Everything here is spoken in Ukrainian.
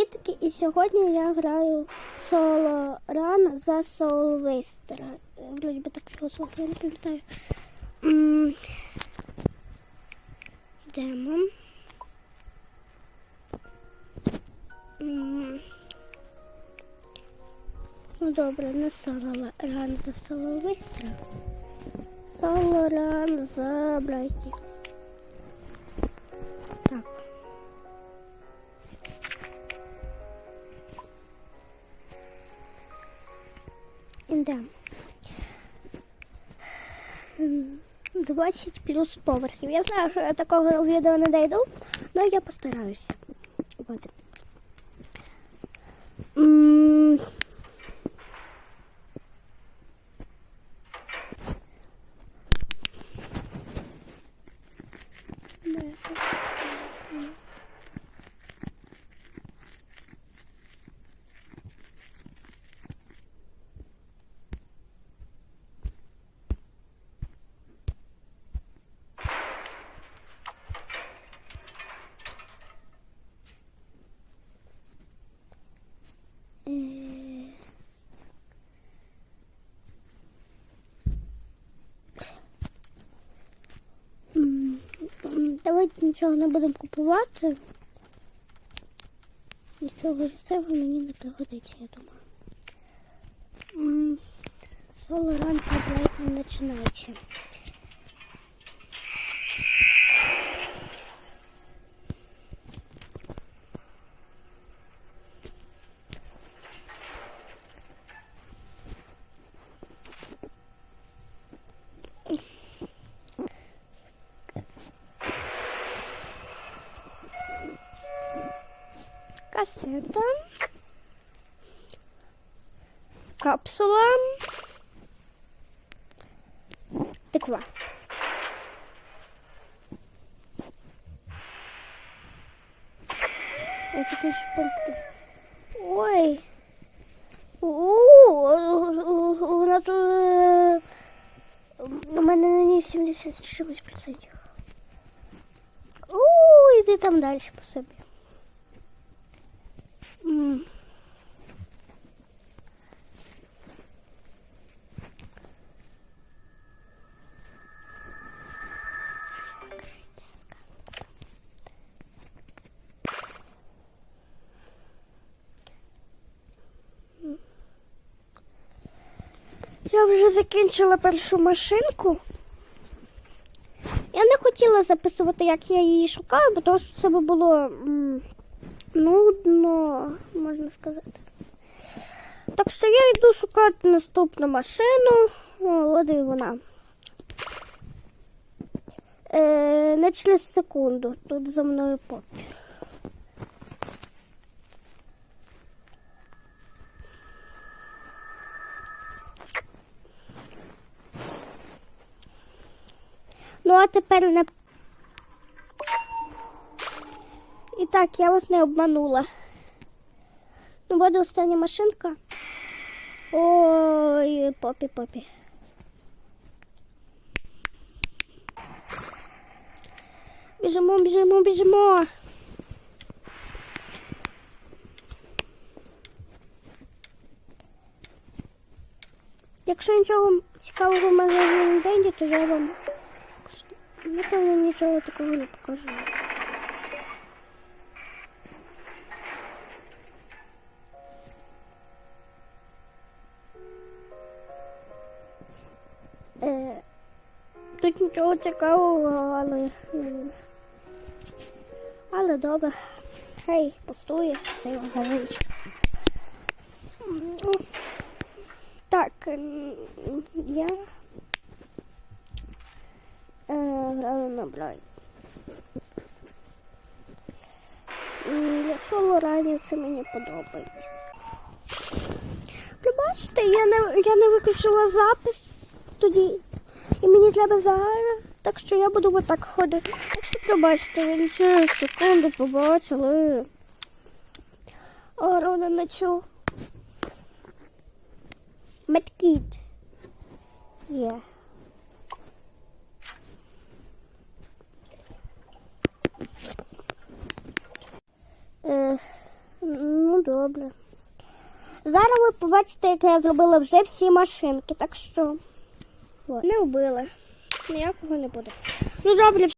Привітки, і сьогодні я граю соло ран за Солвейстера. Вроді би так звати, я не пам'ятаю. Йдемо. Ну добре, не соло ран за Соловейстера. Соло ран за Брайті. Так. Ідемо. М, 20 плюс поверхів. Я знаю, що я такого відео не дойду, але я постараюся. От. Нічого не будемо купувати. Нічого з цього мені не пригодиться, я думаю. Соло ранку не починається. Касета. Капсула. Тиква. Тоже пункты. Ой. Вона тут... У мене на ній 70 чогось процентів. У, іди там далі по собі. Я вже закінчила першу машинку. Я не хотіла записувати, як я її шукаю, бо то це було нудно, можна сказати. Так що я йду шукати наступну машину. От і вона. Е, не через секунду. Тут за мною попі. Ну, а тепер не. І я вас не обманула. Ну, буде остання машинка. Ой, попі, попі. Біжимо, біжимо, біжимо. Якщо нічого цікавого в мене не день, то я вам напевно нічого такого не покажу. Тут нічого цікавого, але. Але добре. Хай пустує, його говорить. Ну, Так, я е, граю на Брай. Якщо Лорані це мені подобається. Ви бачите, я не, я не виключила запис тоді. І мені треба зараз. Так що я буду отак ходити. Так що пробачте, ви через секунду побачили. А Рона не чув. Медкіт. Є. Е, Ну, добре. Зараз ви побачите, як я зробила вже всі машинки, так що. Не вбили. Ніякого не буде. Ну добре,